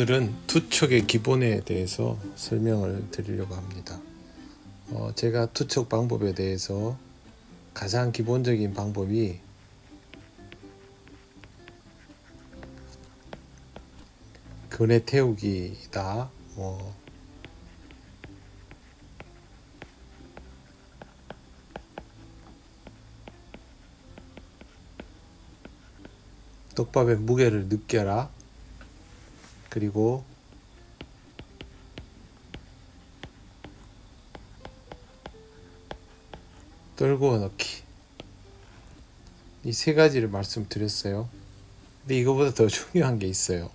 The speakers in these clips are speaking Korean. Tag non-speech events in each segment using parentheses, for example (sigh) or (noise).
오늘은 투척의 기본에 대해서 설명을 드리려고 합니다. 어, 제가 투척 방법에 대해서 가장 기본적인 방법이 근해 태우기다. 뭐 떡밥의 무게를 느껴라. 그리고 떨구어 넣기 이 세 가지를 말씀드렸어요. 근데 이거보다 더 (laughs) 중요한 게 있어요.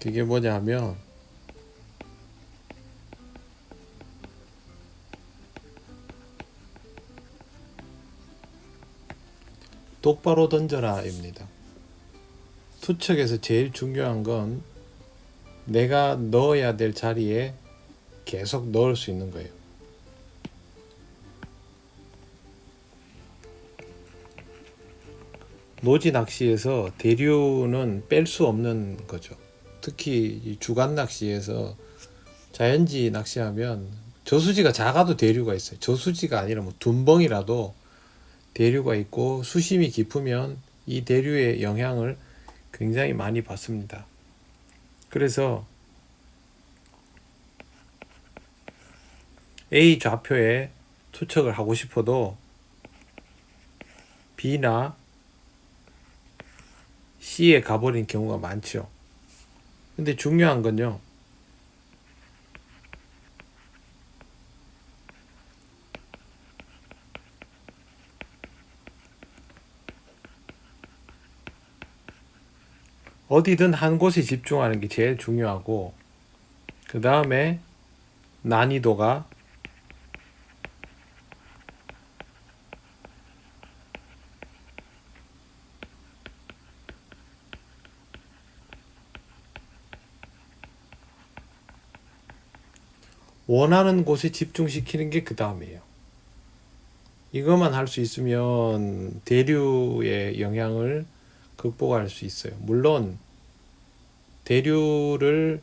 그게 뭐냐면 똑바로 던져라 입니다. 투척에서 제일 중요한 건 내가 넣어야 될 자리에 계속 넣을 수 있는 거예요. 노지 낚시에서 대류는 뺄 수 없는 거죠. 특히 이 주간 낚시에서 자연지 낚시하면 저수지가 작아도 대류가 있어요. 저수지가 아니라 뭐 둔벙이라도 대류가 있고 수심이 깊으면 이 대류의 영향을 굉장히 많이 받습니다. 그래서 A 좌표에 투척을 하고 싶어도 B나 C에 가버린 경우가 많죠. 근데 중요한 건요. 어디든 한 곳에 집중하는 게 제일 중요하고 그 다음에 난이도가 원하는 곳에 집중시키는 게 그 다음이에요. 이것만 할 수 있으면 대류의 영향을 극복할 수 있어요. 물론 대류를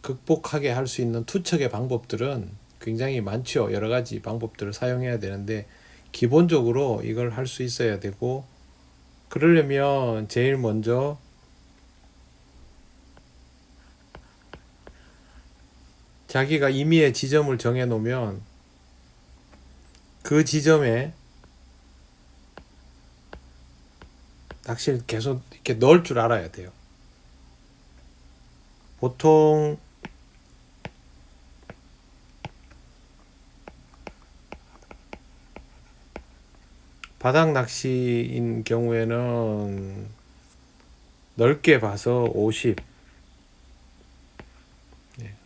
극복하게 할 수 있는 투척의 방법들은 굉장히 많죠. 여러 가지 방법들을 사용해야 되는데 기본적으로 이걸 할 수 있어야 되고 그러려면 제일 먼저 자기가 임의의 지점을 정해 놓으면 그 지점에 낚시를 계속 이렇게 넣을 줄 알아야 돼요. 보통 바닥 낚시인 경우에는 넓게 봐서 50,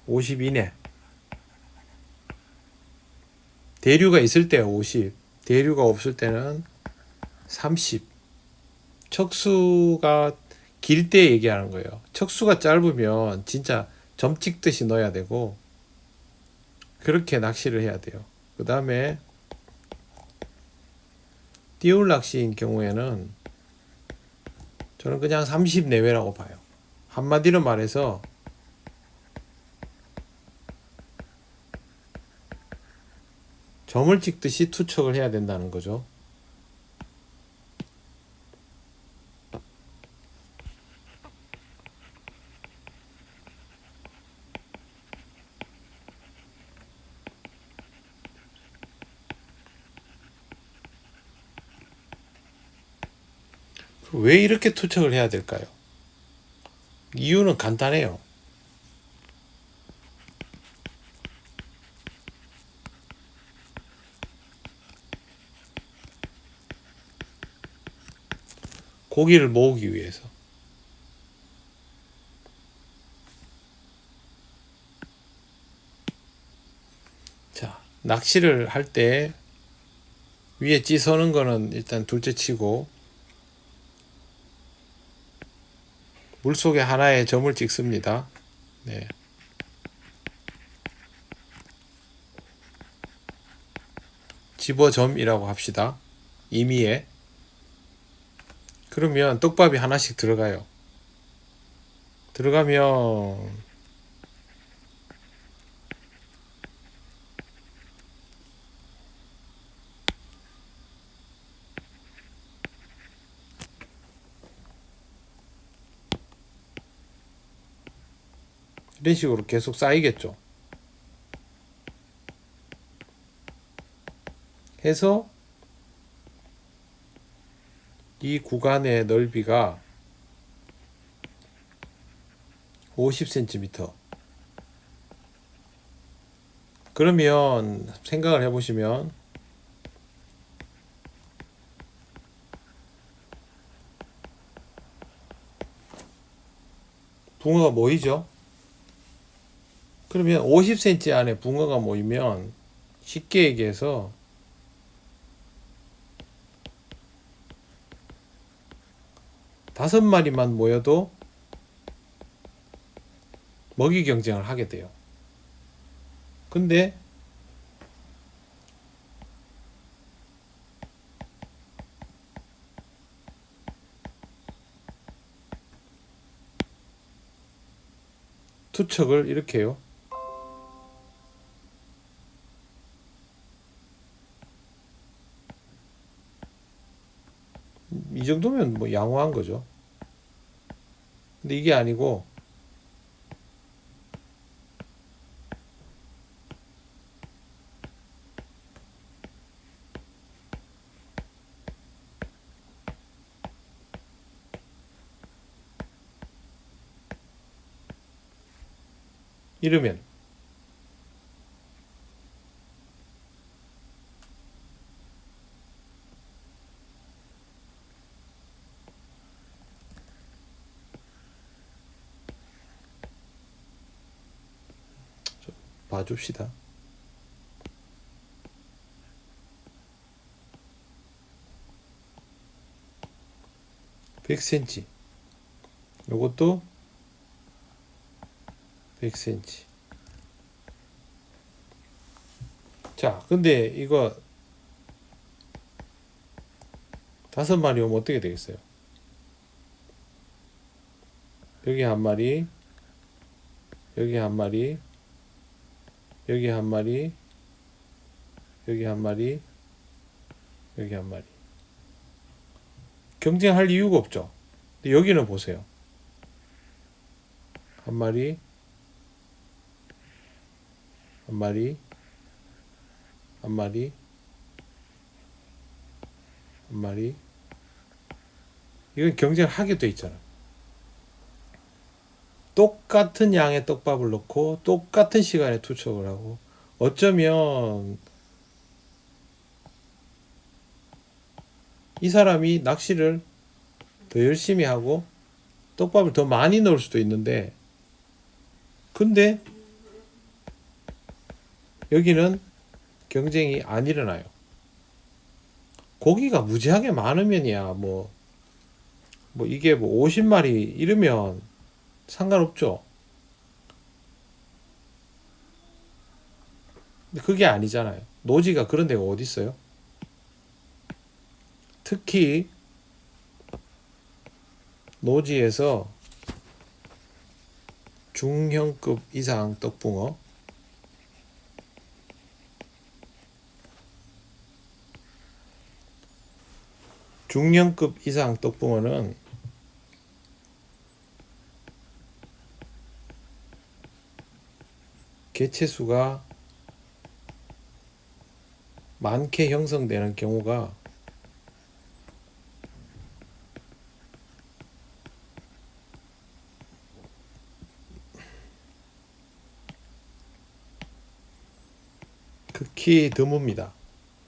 50 이내. 대류가 있을 때 50, 대류가 없을 때는 30. 척수가 길 때 얘기하는 거예요. 척수가 짧으면 진짜 점 찍듯이 넣어야 되고 그렇게 낚시를 해야 돼요. 그 다음에 띄울 낚시인 경우에는 저는 그냥 30 내외라고 봐요. 한마디로 말해서 점을 찍듯이 투척을 해야 된다는 거죠. 왜 이렇게 투척을 해야 될까요? 이유는 간단해요. 고기를 모으기 위해서. 자, 낚시를 할 때 위에 찌서는 거는 일단 둘째 치고 물속에 하나의 점을 찍습니다. 네. 집어점이라고 합시다. 임의에. 그러면 떡밥이 하나씩 들어가요. 들어가면 이런 식으로 계속 쌓이겠죠. 해서 이 구간의 넓이가 50cm. 그러면 생각을 해보시면 붕어가 모이죠? 그러면 50cm 안에 붕어가 모이면 쉽게 얘기해서 다섯 마리만 모여도 먹이 경쟁을 하게 돼요. 근데 투척을 이렇게 해요. 양호한 거죠. 근데 이게 아니고 이러면 좀 봐줍시다. 백 c m 요것도 100cm. 자, 근데 이거 다섯 마리 오면 어떻게 되겠어요? 여기 한 마리, 여기 한 마리, 여기 한 마리, 여기 한 마리, 여기 한 마리. 경쟁할 이유가 없죠. 근데 여기는 보세요. 한 마리, 한 마리, 한 마리, 한 마리. 이건 경쟁하게 돼 있잖아. 똑같은 양의 떡밥을 넣고 똑같은 시간에 투척을 하고 어쩌면 이 사람이 낚시를 더 열심히 하고 떡밥을 더 많이 넣을 수도 있는데 근데 여기는 경쟁이 안 일어나요. 고기가 무지하게 많으면이야 뭐, 뭐 이게 뭐 50마리 이러면 상관없죠. 근데 그게 아니잖아요. 노지가 그런 데가 어디 있어요? 특히 노지에서 중형급 이상 떡붕어 중형급 이상 떡붕어는 개체수가 많게 형성되는 경우가 극히 드뭅니다.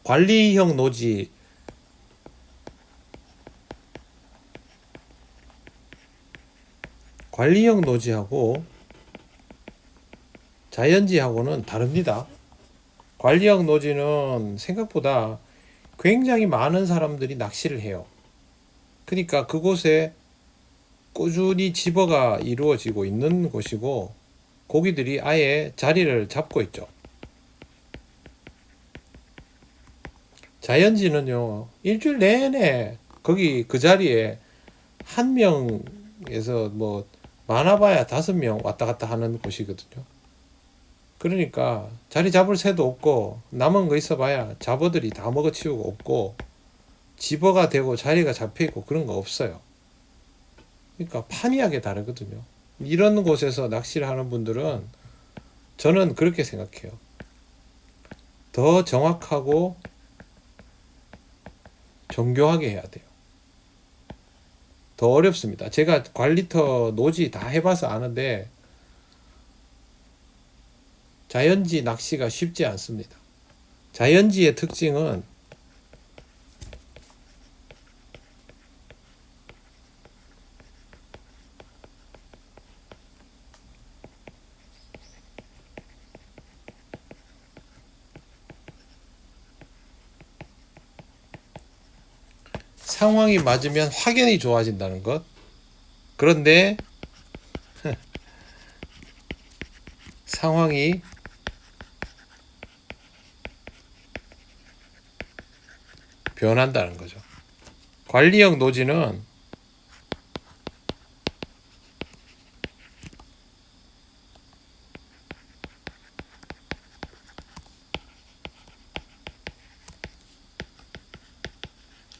관리형 노지 관리형 노지하고 자연지하고는 다릅니다. 관리형 노지는 생각보다 굉장히 많은 사람들이 낚시를 해요. 그러니까 그곳에 꾸준히 집어가 이루어지고 있는 곳이고 고기들이 아예 자리를 잡고 있죠. 자연지는요 일주일 내내 거기 그 자리에 한 명에서 뭐 많아봐야 다섯 명 왔다 갔다 하는 곳이거든요. 그러니까 자리 잡을 새도 없고 남은 거 있어봐야 잡어들이 다 먹어치우고 없고 집어가 되고 자리가 잡혀 있고 그런 거 없어요. 그러니까 판이하게 다르거든요. 이런 곳에서 낚시를 하는 분들은 저는 그렇게 생각해요. 더 정확하고 정교하게 해야 돼요. 더 어렵습니다. 제가 관리터 노지 다 해봐서 아는데 자연지 낚시가 쉽지 않습니다. 자연지의 특징은 상황이 맞으면 확연히 좋아진다는 것. 그런데 (laughs) 상황이 변한다는 거죠. 관리형 노지는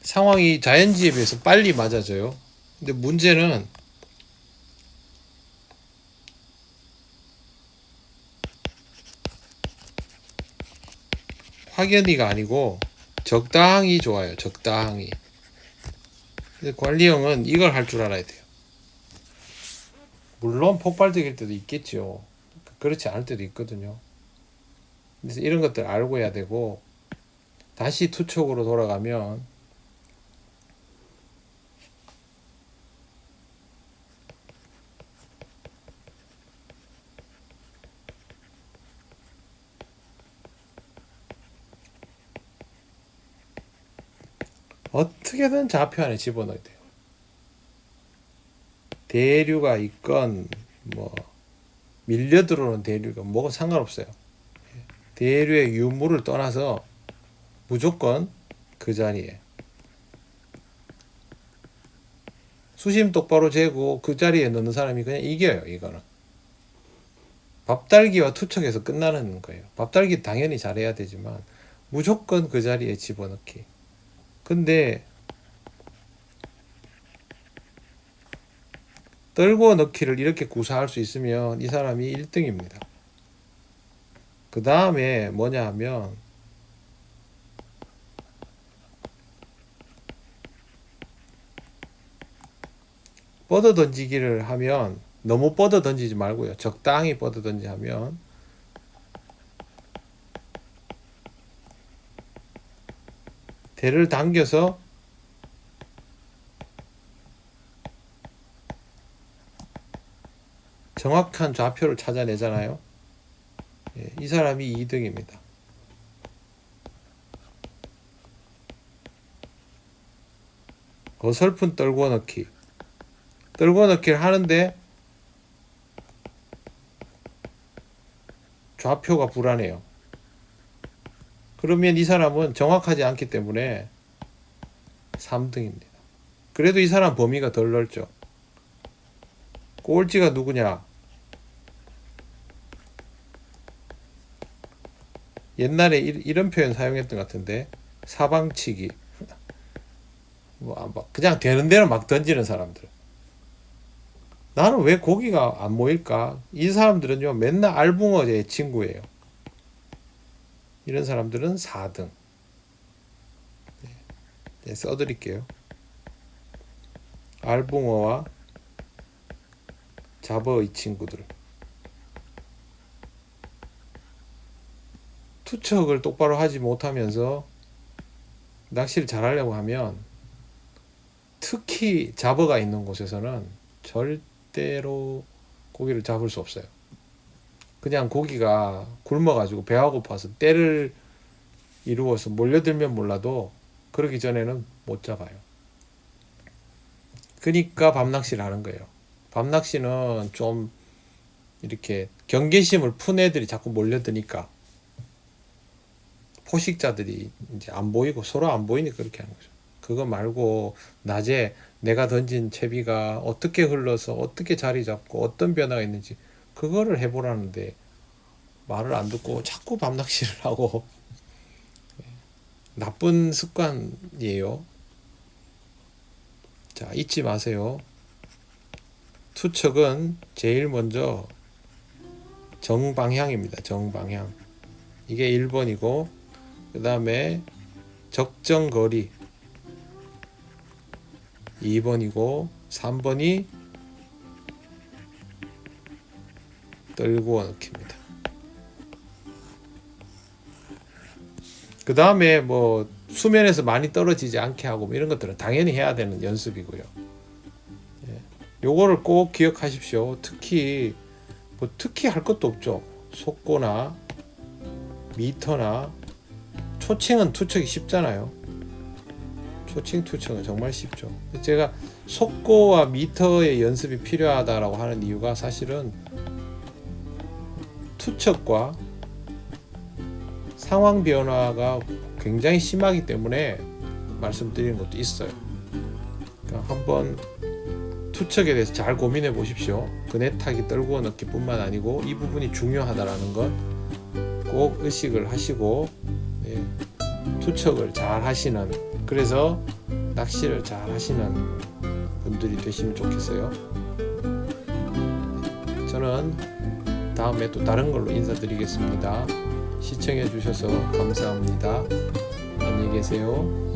상황이 자연지에 비해서 빨리 맞아져요. 근데 문제는 확연히가 아니고 적당히 좋아요. 적당히. 근데 관리형은 이걸 할 줄 알아야 돼요. 물론 폭발적일 때도 있겠죠. 그렇지 않을 때도 있거든요. 그래서 이런 것들 알고 해야 되고 다시 투척으로 돌아가면 어떻게든 좌표 안에 집어넣어야 돼요. 대류가 있건 뭐 밀려 들어오는 대류가 뭐가 상관없어요. 대류의 유무를 떠나서 무조건 그 자리에 수심 똑바로 재고 그 자리에 넣는 사람이 그냥 이겨요. 이거는 밥달기와 투척에서 끝나는 거예요. 밥달기 당연히 잘해야 되지만 무조건 그 자리에 집어넣기. 근데 떨고 넣기를 이렇게 구사할 수 있으면 이 사람이 1등입니다. 그 다음에 뭐냐 하면 뻗어 던지기를 하면 너무 뻗어 던지지 말고요. 적당히 뻗어 던지 하면 대를 당겨서 정확한 좌표를 찾아내잖아요. 예, 이 사람이 2등입니다. 어설픈 떨궈 넣기. 떨궈 넣기를 하는데 좌표가 불안해요. 그러면 이 사람은 정확하지 않기 때문에 3등입니다. 그래도 이 사람 범위가 덜 넓죠. 꼴찌가 누구냐? 옛날에 이, 런 표현 사용했던 것 같은데 사방치기 (laughs) 뭐 그냥 되는 대로 막 던지는 사람들 나는 왜 고기가 안 모일까 이 사람들은요 맨날 알붕어의 친구예요 이런 사람들은 4등. 네, 써드릴게요. 알붕어와 잡어 이 친구들. 투척을 똑바로 하지 못하면서 낚시를 잘하려고 하면 특히 잡어가 있는 곳에서는 절대로 고기를 잡을 수 없어요. 그냥 고기가 굶어가지고 배가 고파서 때를 이루어서 몰려들면 몰라도 그러기 전에는 못 잡아요. 그러니까 밤낚시를 하는 거예요. 밤낚시는 좀 이렇게 경계심을 푼 애들이 자꾸 몰려드니까 포식자들이 이제 안 보이고 서로 안 보이니까 그렇게 하는 거죠. 그거 말고 낮에 내가 던진 채비가 어떻게 흘러서 어떻게 자리 잡고 어떤 변화가 있는지 그거를 해보라는데 말을 안 듣고 자꾸 밤낚시를 (laughs) 하고 예, 나쁜 습관이에요. 자 잊지 마세요. 투척은 제일 먼저 정방향입니다. 정방향. 이게 1번이고 그 다음에 적정거리 2번이고 3번이 떨구어 넣기입니다. 그 다음에 뭐 수면에서 많이 떨어지지 않게 하고 뭐 이런 것들은 당연히 해야 되는 연습이고요. 예. 요거를 꼭 기억하십시오. 특히 뭐 특히 할 것도 없죠. 속고나 미터나 초칭은 투척이 쉽잖아요. 초칭 투척은 정말 쉽죠. 제가 속고와 미터의 연습이 필요하다라고 하는 이유가 사실은 투척과 상황 변화가 굉장히 심하기 때문에 말씀드리는 것도 있어요. 그러니까 한번 투척에 대해서 잘 고민해 보십시오. 그네 타기 떨구어 넣기뿐만 아니고 이 부분이 중요하다라는 것꼭 의식을 하시고 예, 투척을 잘 하시는 그래서 낚시를 잘 하시는 분들이 되시면 좋겠어요. 저는 다음에 또 다른 걸로 인사드리겠습니다. 시청해 주셔서 감사합니다. 안녕히 계세요.